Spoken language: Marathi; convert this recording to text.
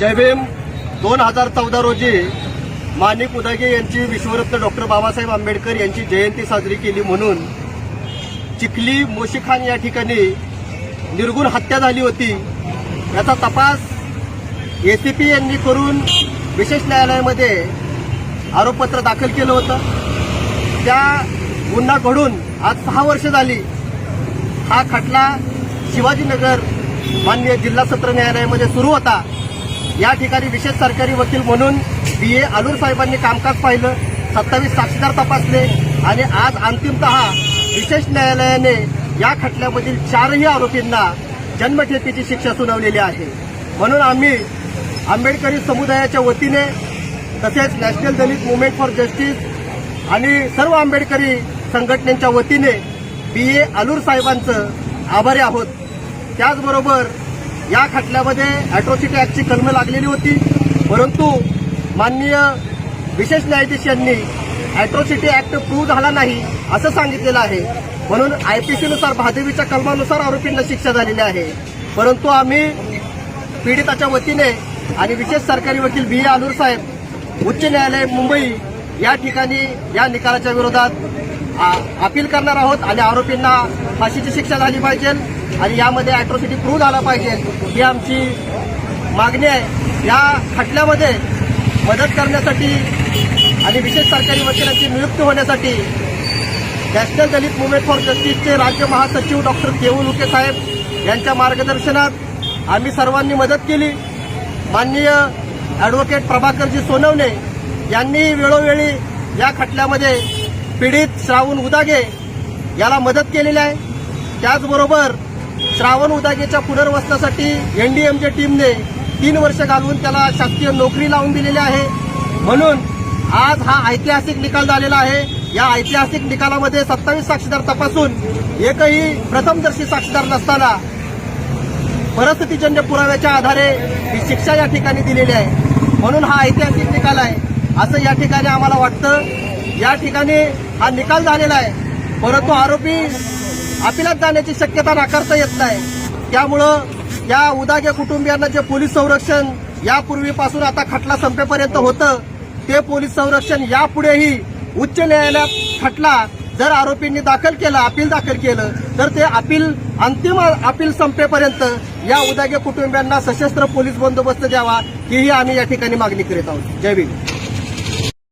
जय भीम. दोन हजार चौदा रोजी माणिक उदागे यांची विश्वरत्न डॉक्टर बाबासाहेब आंबेडकर यांची जयंती साजरी केली म्हणून चिखली मोशीखान या ठिकाणी निर्गुण हत्या झाली होती. याचा तपास एसीपी यांनी करून विशेष न्यायालयामध्ये आरोपपत्र दाखल केलं होतं. त्या गुन्हा घडून आज सहा वर्ष झाली. हा खटला शिवाजीनगर माननीय जिल्हा सत्र न्यायालयामध्ये सुरू होता. या ठिकाणी विशेष सरकारी वकील म्हणून बी. ए. आलूर साहेबांनी कामकाज पाहिलं सत्तावीस साक्षीदार तपासले आणि आज अंतिमतः विशेष न्यायालयाने या खटल्यामधील चारही आरोपींना जन्मठेपीची शिक्षा सुनावलेली आहे. म्हणून आम्ही आंबेडकरी समुदायाच्या वतीने तसेच national Dalit movement for justice आणि सर्व आंबेडकरी संघटनेच्या वतीने बी. ए. आलूर साहेबांचं आभारी आहोत. त्याचबरोबर या खटल्यामध्ये अॅट्रॉसिटी ॲक्टची कलमं लागलेली होती. परंतु माननीय विशेष न्यायाधीश यांनी अॅट्रॉसिटी ॲक्ट प्रूव्ह झाला नाही असं सांगितलेलं आहे. म्हणून आयपीसीनुसार भादेवीच्या कलमानुसार आरोपींना शिक्षा झालेली आहे. परंतु आम्ही पीडिताच्या वतीने आणि विशेष सरकारी वकील बी ए आलूर साहेब उच्च न्यायालय मुंबई या ठिकाणी या निकालाच्या विरोधात आ- अपील करणार आहोत आणि आरोपींना फाशीची शिक्षा झाली पाहिजे. आणि यामध्ये ॲट्रॉसिटी प्रूव्ह झाला पाहिजे ही आमची मागणी आहे. या खटल्यामध्ये मदत करण्यासाठी आणि विशेष सरकारी वकिलांची नियुक्ती होण्यासाठी नॅशनल दलित मुवमेंट फॉर जस्टिसचे राज्य महासचिव डॉक्टर केवू लुके साहेब यांच्या मार्गदर्शनात आम्ही सर्वांनी मदत केली. माननीय ॲडव्होकेट प्रभाकरजी सोनवणे यांनी वेळोवेळी या खटल्यामध्ये पीडित श्रावण उदागे याला मदत केलेली आहे. त्याचबरोबर श्रावण उदागेच्या पुनर्वसनासाठी एनडीएमच्या टीमने तीन वर्ष घालवून त्याला शासकीय नोकरी लावून दिलेली आहे. म्हणून आज हा ऐतिहासिक निकाल झालेला आहे. या ऐतिहासिक निकालामध्ये सत्तावीस साक्षीदार तपासून एकही प्रथमदर्शी साक्षीदार नसताना परिस्थितीजन्य पुराव्याच्या आधारे ही शिक्षा या ठिकाणी दिलेली आहे. म्हणून हा ऐतिहासिक निकाल आहे. असं या ठिकाणी आम्हाला वाटतं. या ठिकाणी हा निकाल झालेला आहे. परंतु आरोपी अपिलात जाण्याची शक्यता नाकारता येत नाही. त्यामुळं या उदागे कुटुंबियांना जे पोलीस संरक्षण यापूर्वीपासून आता खटला संपेपर्यंत होतं ते पोलीस संरक्षण यापुढेही उच्च न्यायालयात खटला जर आरोपींनी दाखल केला अपील दाखल केलं तर ते अपील अंतिम अपील संपेपर्यंत या उदागे कुटुंबियांना सशस्त्र पोलीस बंदोबस्त द्यावा हीही आम्ही या ठिकाणी मागणी करीत आहोत. जय भीम.